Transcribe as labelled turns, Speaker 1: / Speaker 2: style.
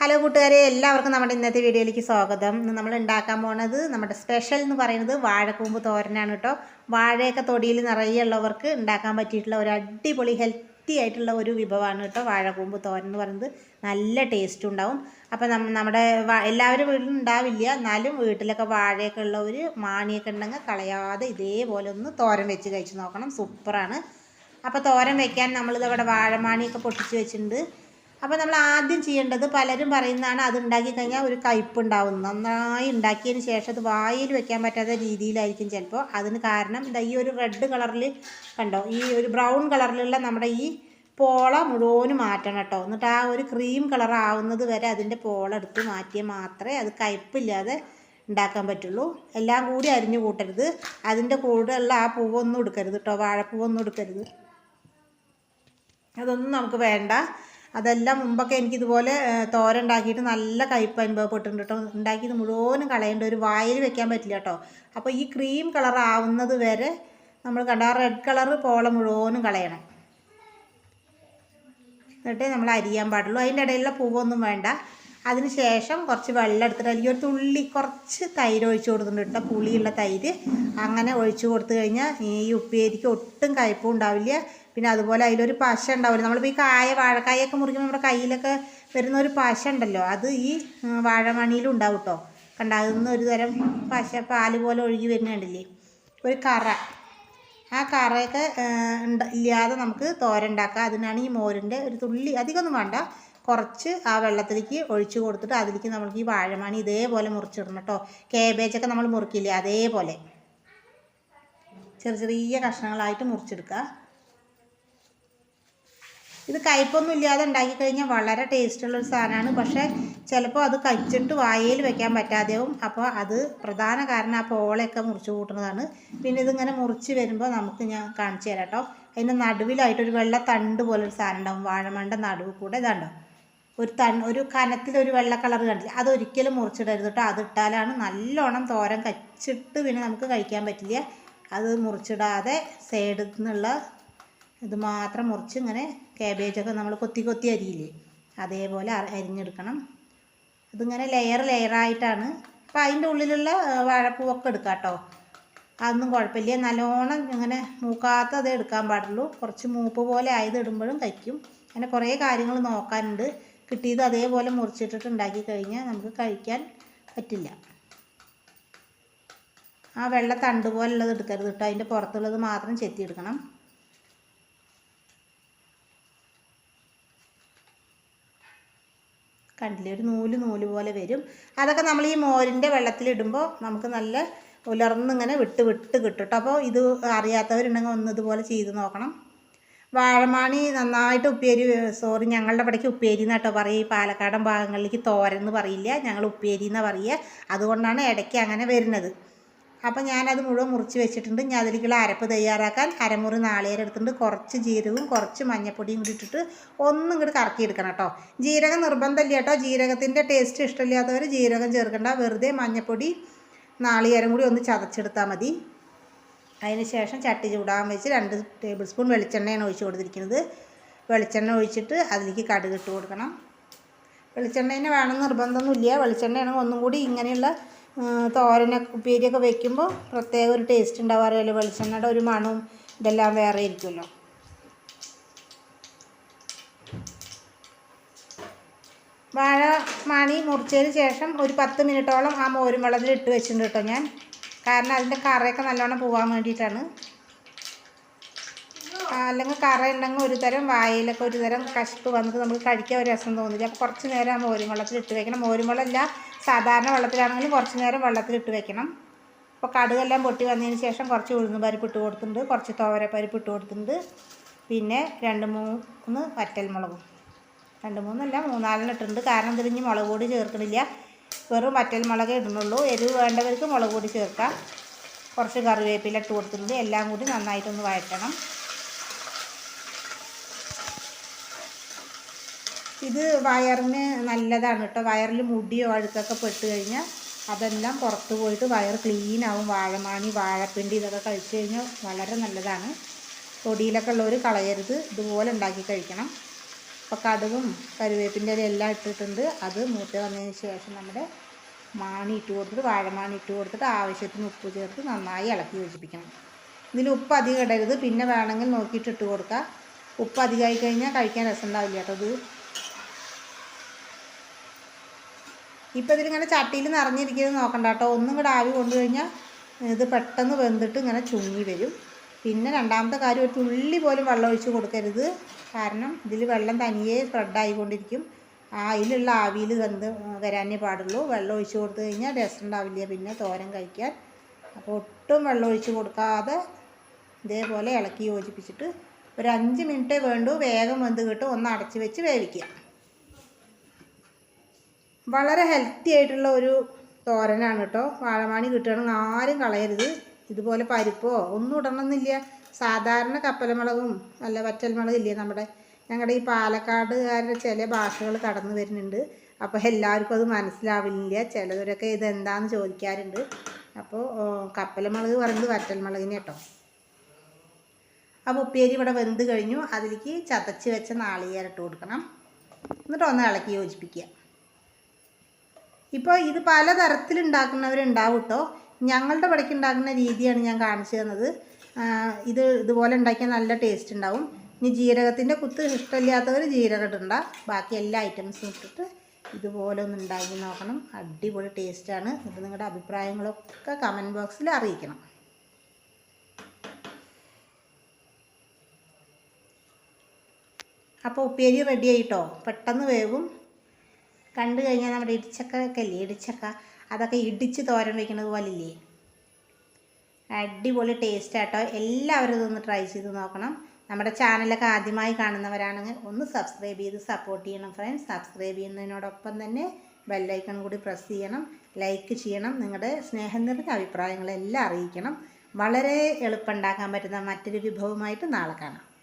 Speaker 1: Hello കൂട്ടുകാരെ. എല്ലാവർക്കും നമ്മുടെ ഇന്നത്തെ വീഡിയോയിലേക്ക് സ്വാഗതം. നമ്മൾ ഉണ്ടാക്കാൻ പോണത് നമ്മുടെ സ്പെഷ്യൽ എന്ന് പറയുന്നത് വാഴക്കൂമ്പ് തോരനാണ് കേട്ടോ. വാഴയൊക്കെ തൊടിയിൽ നിറയെ ഉള്ളവർക്ക് ഉണ്ടാക്കാൻ പറ്റിയിട്ടുള്ള ഒരു അടിപൊളി ഹെൽത്തി ആയിട്ടുള്ള ഒരു വിഭവമാണ് കേട്ടോ വാഴക്കൂമ്പ് തോരൻ എന്ന് പറയുന്നത്. നല്ല ടേസ്റ്റ് ഉണ്ടാവും. അപ്പോൾ നമ്മ നമ്മുടെ എല്ലാവരും വീട്ടിലും ഉണ്ടാവില്ല. എന്നാലും വീട്ടിലൊക്കെ വാഴയൊക്കെ ഉള്ളവർ മാണിയൊക്കെ ഉണ്ടെങ്കിൽ കളയാതെ ഇതേപോലെ ഒന്ന് തോരൻ വെച്ച് കഴിച്ച് നോക്കണം. സൂപ്പറാണ് അപ്പോൾ തോരൻ വെക്കാൻ നമ്മളിത് ഇവിടെ വാഴമാണിയൊക്കെ പൊട്ടിച്ച് വെച്ചിട്ടുണ്ട്. അപ്പോൾ നമ്മൾ ആദ്യം ചെയ്യേണ്ടത് പലരും പറയുന്നതാണ് അത് ഉണ്ടാക്കി കഴിഞ്ഞാൽ ഒരു കയ്പുണ്ടാവും. നന്നായി ഉണ്ടാക്കിയതിന് ശേഷം അത് വായിൽ വെക്കാൻ പറ്റാത്ത രീതിയിലായിരിക്കും ചിലപ്പോൾ. അതിന് കാരണം ഇതാ ഈ ഒരു റെഡ് കളറിൽ കണ്ടോ? ഈ ഒരു ബ്രൗൺ കളറിലുള്ള നമ്മുടെ ഈ പോള മുഴുവനും മാറ്റണം കേട്ടോ. എന്നിട്ട് ആ ഒരു ക്രീം കളർ ആവുന്നത് വരെ അതിന്റെ പോള എടുത്ത് മാറ്റിയാൽ മാത്രമേ അത് കയ്പ്പില്ലാതെ ഉണ്ടാക്കാൻ പറ്റുള്ളൂ. എല്ലാം കൂടി അരിഞ്ഞു കൂട്ടരുത്. അതിന്റെ കൂടെയുള്ള ആ പൂവൊന്നും എടുക്കരുത് കേട്ടോ. വാഴപ്പൂവൊന്നും എടുക്കരുത്. അതൊന്നും നമുക്ക് വേണ്ട. അതെല്ലാം മുമ്പൊക്കെ എനിക്കിതുപോലെ തോര ഉണ്ടാക്കിയിട്ട് നല്ല കയ്പ്പ് അനുഭവപ്പെട്ടിട്ടുണ്ട് കേട്ടോ ഉണ്ടാക്കിയത് മുഴുവനും കളയേണ്ട ഒരു വായിൽ വെക്കാൻ പറ്റില്ല കേട്ടോ അപ്പോൾ ഈ ക്രീം കളർ ആവുന്നത് വരെ നമ്മൾ കണ്ട റെഡ് കളർ പോള മുഴുവനും കളയണം. എന്നിട്ട് നമ്മൾ അരിയാൻ പാടുള്ളൂ. അതിന്റെ ഇടയിലുള്ള പൂവൊന്നും വേണ്ട. അതിന് ശേഷം കുറച്ച് വെള്ളം എടുത്തിട്ട് അല്ലെങ്കിൽ ഒരു തുള്ളി കുറച്ച് തൈര് ഒഴിച്ചു കൊടുത്തിട്ടുണ്ട് കേട്ടോ പുളിയുള്ള തൈര്. അങ്ങനെ ഒഴിച്ചു കൊടുത്തു കഴിഞ്ഞാൽ ഈ ഉപ്പേരിക്ക് ഒട്ടും കയ്പും ഉണ്ടാവില്ല. പിന്നെ അതുപോലെ അതിലൊരു പശ ഉണ്ടാവില്ല നമ്മളിപ്പോൾ ഈ കായ വാഴക്കായൊക്കെ മുറിക്കുമ്പോൾ നമ്മുടെ കയ്യിലൊക്കെ വരുന്ന ഒരു പശ ഉണ്ടല്ലോ അത് ഈ വാഴമണിയിലും ഉണ്ടാവും കേട്ടോ കണ്ട? അതിൽ ഒരു തരം പശ പാൽ പോലെ ഒഴുകി വരുന്നുണ്ടല്ലേ ഒരു കറ. ആ കറയൊക്കെ ഇല്ലാതെ നമുക്ക് തോര ഉണ്ടാക്കാം. അതിനാണ് ഈ മോരിന്റെ ഒരു തുള്ളി. അധികമൊന്നും വേണ്ട. കുറച്ച് ആ വെള്ളത്തിലേക്ക് ഒഴിച്ച് കൊടുത്തിട്ട് അതിലേക്ക് നമുക്ക് ഈ വാഴമാണി ഇതേപോലെ മുറിച്ചിടണം കേട്ടോ കേബേജൊക്കെ നമ്മൾ മുറിക്കില്ലേ? അതേപോലെ. ചെറിയ ചെറിയ കഷ്ണങ്ങളായിട്ട് മുറിച്ചെടുക്കുക. ഇത് കയ്പൊന്നും ഇല്ലാതെ ഉണ്ടാക്കി കഴിഞ്ഞാൽ വളരെ ടേസ്റ്റുള്ള ഒരു സാധനമാണ്. പക്ഷേ ചിലപ്പോൾ അത് കഴിച്ചിട്ട് വായയിൽ വെക്കാൻ പറ്റാതെയാവും. അപ്പോൾ അത് പ്രധാന കാരണം ആ പോളയൊക്കെ മുറിച്ച് കൂട്ടുന്നതാണ്. പിന്നെ ഇതിങ്ങനെ മുറിച്ച് വരുമ്പോൾ നമുക്ക് ഞാൻ കാണിച്ചു തരാം കേട്ടോ. അതിന്റെ നടുവിലായിട്ടൊരു വെള്ള തണ്ട് പോലെ ഒരു സാധനം ഉണ്ടാവും. വാഴമണ്ട നടുവ് കൂടെ ഇതാണ്ടോ. ഒരു തൺ ഒരു കനത്തിലൊരു വെള്ള കളർ കണ്ടില്ല? അതൊരിക്കലും മുറിച്ചിടരുത് കേട്ടോ. അതിട്ടാലാണ് നല്ലോണം തോരൻ കച്ചിട്ട് പിന്നെ നമുക്ക് കഴിക്കാൻ പറ്റില്ല. അത് മുറിച്ചിടാതെ സൈഡിൽ നിന്നുള്ള ഇത് മാത്രം മുറിച്ച് ഇങ്ങനെ കാബേജൊക്കെ നമ്മൾ കൊത്തി കൊത്തി അരിയില്ലേ? അതേപോലെ അര- അരിഞ്ഞെടുക്കണം. അതിങ്ങനെ ലെയർ ലെയറായിട്ടാണ് അപ്പോൾ അതിന്റെ ഉള്ളിലുള്ള വാഴപ്പൂവൊക്കെ എടുക്കാം കേട്ടോ അതൊന്നും കുഴപ്പമില്ല. നല്ലോണം ഇങ്ങനെ മൂക്കാത്തതേ എടുക്കാൻ പാടുള്ളൂ. കുറച്ച് മൂപ്പ് പോലെ ആയത് ഇടുമ്പോഴും കഴിക്കും. അങ്ങനെ കുറേ കാര്യങ്ങൾ നോക്കാനുണ്ട്. കിട്ടിയത് അതേപോലെ മുറിച്ചിട്ടിട്ട് ഉണ്ടാക്കി കഴിഞ്ഞാൽ നമുക്ക് കഴിക്കാൻ പറ്റില്ല. ആ വെള്ള തണ്ട് പോലുള്ളത് എടുക്കരുത് കേട്ടോ അതിന്റെ പുറത്തുള്ളത് മാത്രം ചെത്തി കണ്ടില്ലേ? ഒരു നൂൽ നൂൽ പോലെ വരും. അതൊക്കെ നമ്മൾ ഈ മോരിന്റെ വെള്ളത്തിലിടുമ്പോൾ നമുക്ക് നല്ല ഉലർന്നിങ്ങനെ വിട്ട് വിട്ട് കിട്ടും അപ്പോൾ ഇത് അറിയാത്തവരുണ്ടെങ്കിൽ ഒന്ന് ഇതുപോലെ ചെയ്ത് നോക്കണം. വാഴമാണി നന്നായിട്ട് ഉപ്പേരി സോറി ഞങ്ങളുടെ ഇവിടേക്ക് ഉപ്പേരി എന്നാട്ടോ പറയുക. ഈ പാലക്കാടൻ ഭാഗങ്ങളിലേക്ക് തോരെന്ന് പറയില്ല. ഞങ്ങൾ ഉപ്പേരി എന്നാണ് പറയുക. അതുകൊണ്ടാണ് ഇടയ്ക്ക് അങ്ങനെ വരുന്നത്. അപ്പം ഞാനത് മുഴുവൻ മുറിച്ച് വെച്ചിട്ടുണ്ട്. ഞാൻ അതിലേക്കുള്ള അരപ്പ് തയ്യാറാക്കാൻ അരമുറി നാളികേരം എടുത്തിട്ടുണ്ട്. കുറച്ച് ജീരകവും കുറച്ച് മഞ്ഞപ്പൊടിയും കൂടി ഇട്ടിട്ട് ഒന്നും ഇങ്ങോട്ട് കറക്കി എടുക്കണം കേട്ടോ. ജീരകം നിർബന്ധമില്ല കേട്ടോ. ജീരകത്തിന്റെ ടേസ്റ്റ് ഇഷ്ടമില്ലാത്തവർ ജീരകം ചേർക്കണ്ട. വെറുതെ മഞ്ഞപ്പൊടി നാളികേരം കൂടി ഒന്ന് ചതച്ചെടുത്താൽ മതി. അതിന് ശേഷം ചട്ടി ചൂടാൻ വെച്ച് രണ്ട് ടേബിൾ സ്പൂൺ വെളിച്ചെണ്ണയാണ് ഒഴിച്ച് കൊടുത്തിരിക്കുന്നത്. വെളിച്ചെണ്ണ ഒഴിച്ചിട്ട് അതിലേക്ക് കടുക് ഇട്ട് കൊടുക്കണം. വെളിച്ചെണ്ണ തന്നെ വേണം നിർബന്ധമൊന്നുമില്ല. വെളിച്ചെണ്ണയാണെങ്കിൽ ഒന്നും കൂടി ഇങ്ങനെയുള്ള തോരനൊക്കെ ഉപ്പേരിയൊക്കെ വെക്കുമ്പോൾ പ്രത്യേക ഒരു ടേസ്റ്റ് ഉണ്ടാവാറില്ല വെളിച്ചെണ്ണയുടെ ഒരു മണവും ഇതെല്ലാം വേറെ ഇരിക്കുമല്ലോ വാഴ മണി മുറിച്ചതിന് ശേഷം ഒരു പത്ത് മിനിറ്റോളം ആ മോരും വെള്ളത്തിൽ ഇട്ട് വെച്ചിട്ടുണ്ട് കേട്ടോ ഞാൻ. കാരണം അതിന്റെ കറയൊക്കെ നല്ലോണം പോകാൻ വേണ്ടിയിട്ടാണ്. അല്ലെങ്കിൽ കറ ഉണ്ടെങ്കിൽ ഒരു തരം വായയിലൊക്കെ ഒരു തരം കശപ്പ് വന്നിട്ട് നമുക്ക് കഴിക്കാൻ ഒരു രസം തോന്നില്ല. അപ്പോൾ കുറച്ച് നേരം ആ മോരും വെള്ളത്തിൽ ഇട്ട് വെക്കണം. മോരും വെള്ളമല്ല സാധാരണ വെള്ളത്തിലാണെങ്കിലും കുറച്ച് നേരം വെള്ളത്തിൽ ഇട്ട് വെക്കണം. അപ്പോൾ കടുകെല്ലാം പൊട്ടി വന്നതിന് ശേഷം കുറച്ച് ഉഴുന്ന് പരിപ്പ് ഇട്ട് കൊടുത്തിട്ടുണ്ട്. കുറച്ച് തോരപ്പരിപ്പ് ഇട്ട് കൊടുത്തിട്ടുണ്ട്. പിന്നെ രണ്ട് മൂന്ന് വറ്റൽമുളകും. രണ്ട് മൂന്നല്ല മൂന്നാലെണ്ണം ഇട്ടിട്ടുണ്ട്. കാരണം തിരിഞ്ഞ് മുളക് പൊടി ചേർക്കണില്ല. വെറും വറ്റൽമുളകേ ഇടുന്നുള്ളൂ. എരിവ് വേണ്ടവർക്ക് മുളക് പൊടി ചേർക്കാം. കുറച്ച് കറിവേപ്പില ഇട്ട് കൊടുത്തിട്ടുണ്ട്. എല്ലാം കൂടി നന്നായിട്ടൊന്ന് വഴറ്റണം. ഇത് വയറിന് നല്ലതാണ് കേട്ടോ. വയറിൽ മുടിയോ അഴുക്കൊക്കെ പെട്ട് കഴിഞ്ഞാൽ അതെല്ലാം പുറത്ത് പോയിട്ട് വയർ ക്ലീൻ ആവും. വാഴമാണി വാഴപ്പിണ്ടി ഇതൊക്കെ കഴിച്ച് കഴിഞ്ഞാൽ വളരെ നല്ലതാണ്. തൊടിയിലൊക്കെ ഉള്ളവർ കളയരുത്. ഇതുപോലെ ഉണ്ടാക്കി കഴിക്കണം. അപ്പോൾ കടുകും കരുവേപ്പിന്റെ എല്ലാം ഇട്ടിട്ടുണ്ട്. അത് മൂത്ത് വന്നതിന് ശേഷം നമ്മുടെ മാണി ഇട്ട് കൊടുത്തിട്ട് വാഴമാണി ഇട്ട് കൊടുത്തിട്ട് ആവശ്യത്തിന് ഉപ്പ് ചേർത്ത് നന്നായി ഇളക്കി യോജിപ്പിക്കണം. ഇതിന് ഉപ്പ് അധികം ഇടരുത്. പിന്നെ വേണമെങ്കിൽ നോക്കിയിട്ട് ഇട്ട് കൊടുക്കുക ഉപ്പ് അധികമായി കഴിഞ്ഞാൽ കഴിക്കാൻ രസം ഉണ്ടാവില്ല കേട്ടോ. ഇത് ഇപ്പം ഇതിലിങ്ങനെ ചട്ടിയിൽ നിറഞ്ഞിരിക്കുന്നത് നോക്കണ്ട കേട്ടോ. ഒന്നും കൂടെ ആവി കൊണ്ടു കഴിഞ്ഞാൽ ഇത് പെട്ടെന്ന് വെന്തിട്ട് ഇങ്ങനെ ചുങ്ങി വരും. പിന്നെ രണ്ടാമത്തെ കാര്യം ഒരു തുള്ളി പോലും വെള്ളം ഒഴിച്ച് കൊടുക്കരുത്. കാരണം ഇതിൽ വെള്ളം തനിയെ സ്പ്രെഡായിക്കൊണ്ടിരിക്കും അതിലുള്ള ആവിയിൽ വെന്ത് വരാനേ പാടുള്ളൂ. വെള്ളം ഒഴിച്ച് കൊടുത്തു കഴിഞ്ഞാൽ രസം ഉണ്ടാവില്ല. പിന്നെ തോരൻ കഴിക്കാൻ. അപ്പോൾ ഒട്ടും വെള്ളം ഒഴിച്ച് കൊടുക്കാതെ ഇതേപോലെ ഇളക്കി യോജിപ്പിച്ചിട്ട് ഒരു അഞ്ച് മിനിറ്റേ വേണ്ടു. വേഗം വെന്ത് കിട്ടും. ഒന്ന് അടച്ച് വെച്ച് വേവിക്കുക. വളരെ ഹെൽത്തി ആയിട്ടുള്ള ഒരു തോരനാണ് കേട്ടോ. വാഴമാണി കിട്ടുകയാണെങ്കിൽ ആരും കളയരുത്. ഇതുപോലെ പരിപ്പോ ഒന്നും ഇടണമെന്നില്ല. സാധാരണ കപ്പലമുളകും അല്ല വറ്റൽമുളകും ഇല്ലേ നമ്മുടെ? ഞങ്ങളുടെ ഈ പാലക്കാടുകാരുടെ ചില ഭാഷകൾ കടന്നു വരുന്നുണ്ട്. അപ്പോൾ എല്ലാവർക്കും അത് മനസ്സിലാവില്ല. ചിലവരൊക്കെ ഇതെന്താണെന്ന് ചോദിക്കാറുണ്ട്. അപ്പോൾ കപ്പലമുളക് പറയുന്നത് വറ്റൽമുളകിനെ കേട്ടോ. അപ്പോൾ ഉപ്പേരി ഇവിടെ വെന്ത് കഴിഞ്ഞു. അതിലേക്ക് ചതച്ച് വെച്ച നാളികേരട്ട് കൊടുക്കണം. എന്നിട്ട് ഒന്ന് ഇളക്കി യോജിപ്പിക്കുക. ഇപ്പോൾ ഇത് പല തരത്തിലുണ്ടാക്കുന്നവരുണ്ടാവും കേട്ടോ ഞങ്ങളുടെ ഇവിടേക്ക് ഉണ്ടാക്കുന്ന രീതിയാണ് ഞാൻ കാണിച്ചു തന്നത്. ഇത് ഇതുപോലെ ഉണ്ടാക്കിയാൽ നല്ല ടേസ്റ്റ് ഉണ്ടാവും. ഇനി ജീരകത്തിന്റെ കുത്ത് ഇഷ്ടമില്ലാത്തവർ ജീരകം ഇടണ്ട. ബാക്കി എല്ലാ ഐറ്റംസും ഇട്ടിട്ട് ഇതുപോലെ ഒന്ന് ഉണ്ടാക്കി നോക്കണം. അടിപൊളി ടേസ്റ്റാണ് ഇത് നിങ്ങളുടെ അഭിപ്രായങ്ങളൊക്കെ കമന്റ് ബോക്സിൽ അറിയിക്കണം. അപ്പോൾ ഉപ്പേരി റെഡി ആയിട്ടോ പെട്ടെന്ന് വേവും. കണ്ടു കഴിഞ്ഞാൽ നമ്മുടെ ഇടിച്ചക്ക ഒക്കെ ഇല്ലേ ഇടിച്ചക്ക. അതൊക്കെ ഇടിച്ച് തോരൻ വയ്ക്കുന്നത് പോലെ ഇല്ലേ അടിപൊളി ടേസ്റ്റ് ആട്ടോ. എല്ലാവരും ഇതൊന്ന് ട്രൈ ചെയ്ത് നോക്കണം. നമ്മുടെ ചാനലൊക്കെ ആദ്യമായി കാണുന്നവരാണെങ്കിൽ ഒന്ന് സബ്സ്ക്രൈബ് ചെയ്ത് സപ്പോർട്ട് ചെയ്യണം ഫ്രണ്ട്സ് സബ്സ്ക്രൈബ് ചെയ്യുന്നതിനോടൊപ്പം തന്നെ ബെല്ലൈക്കൺ കൂടി പ്രസ് ചെയ്യണം. ലൈക്ക് ചെയ്യണം. നിങ്ങളുടെ സ്നേഹം നിറഞ്ഞ അഭിപ്രായങ്ങളെല്ലാം അറിയിക്കണം. വളരെ എളുപ്പം ഉണ്ടാക്കാൻ പറ്റുന്ന മറ്റൊരു വിഭവമായിട്ട് നാളെ കാണാം.